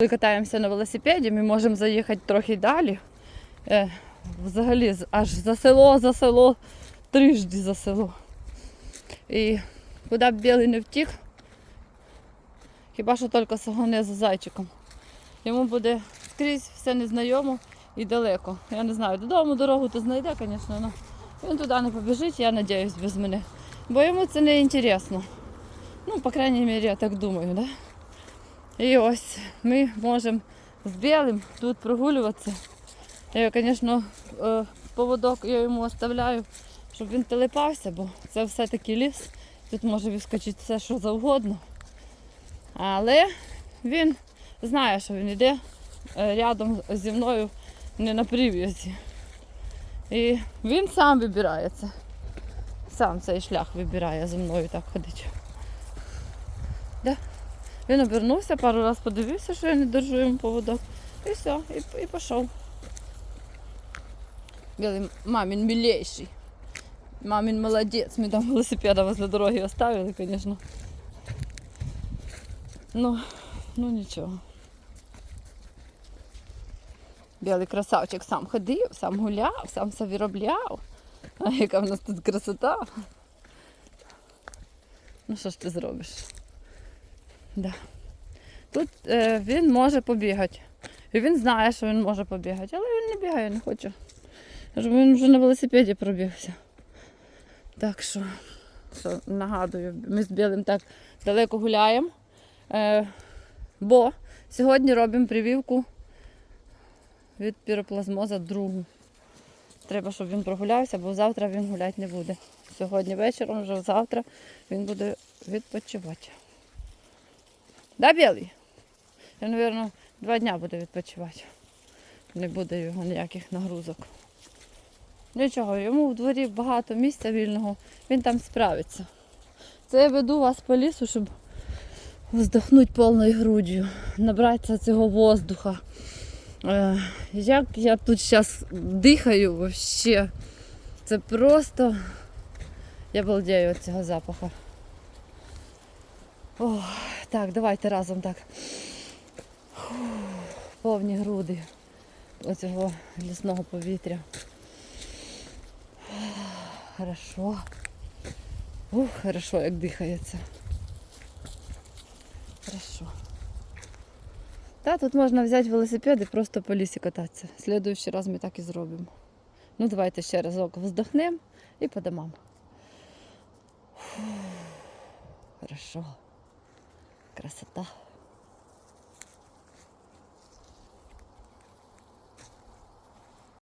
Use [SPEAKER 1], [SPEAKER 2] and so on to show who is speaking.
[SPEAKER 1] Коли катаємося на велосипеді, ми можемо заїхати трохи далі. Е, взагалі аж за село, за село, трижди за село. І куди б білий не втік, хіба що тільки сагоне за зайчиком. Йому буде скрізь все незнайомо і далеко. Я не знаю, додому дорогу то знайде, звісно, але він туди не побіжить, я сподіваюся, без мене. Бо йому це не інтересно. Ну, по крайній мірі, я так думаю, да? І ось ми можемо з білим тут прогулюватися. Я, звісно, е, поводок я йому оставляю, щоб він телепався, бо це все-таки ліс. Тут може вискочити все, що завгодно. Але він знає, що він йде е, рядом зі мною не на прив'язі. І він сам вибирається. Сам цей шлях вибирає зі мною так ходить. Він обернувся, пару разів подивився, що я не держу йому поводок. І все, і, і пішов. Білий мамін милейший. Мамін молодець. Ми там велосипеда возле дороги оставили, звісно. Ну, ну нічого. Білий красавчик сам ходив, сам гуляв, сам все виробляв. А яка в нас тут красота. Ну що ж ти зробиш? Да. Тут е, він може побігати. І він знає, що він може побігати, але він не бігає, не хоче. Він вже на велосипеді пробігся. Так що, що нагадую, ми з білим так далеко гуляємо. Е, бо сьогодні робимо прививку від піроплазмоза другу. Треба, щоб він прогулявся, бо завтра він гуляти не буде. Сьогодні вечором, вже завтра він буде відпочивати. Да, білий? Я, мабуть, два дні буде відпочивати. Не буде його ніяких нагрузок. Нічого, йому в дворі багато місця вільного, він там справиться. Це я веду вас по лісу, щоб вздохнути повною груддю, набратися цього воздуха. Е, Як я тут зараз дихаю вообще. Це просто я балдею від цього запаху. Ох, так, давайте разом так. Повні груди оцього лісного повітря. Хорошо. Ух, хорошо, як дихається. Хорошо. Та тут можна взяти велосипед і просто по лісі кататися. Слідуючий раз ми так і зробимо. Ну, давайте ще разок вздохнемо і по домам. Хорошо. Красота.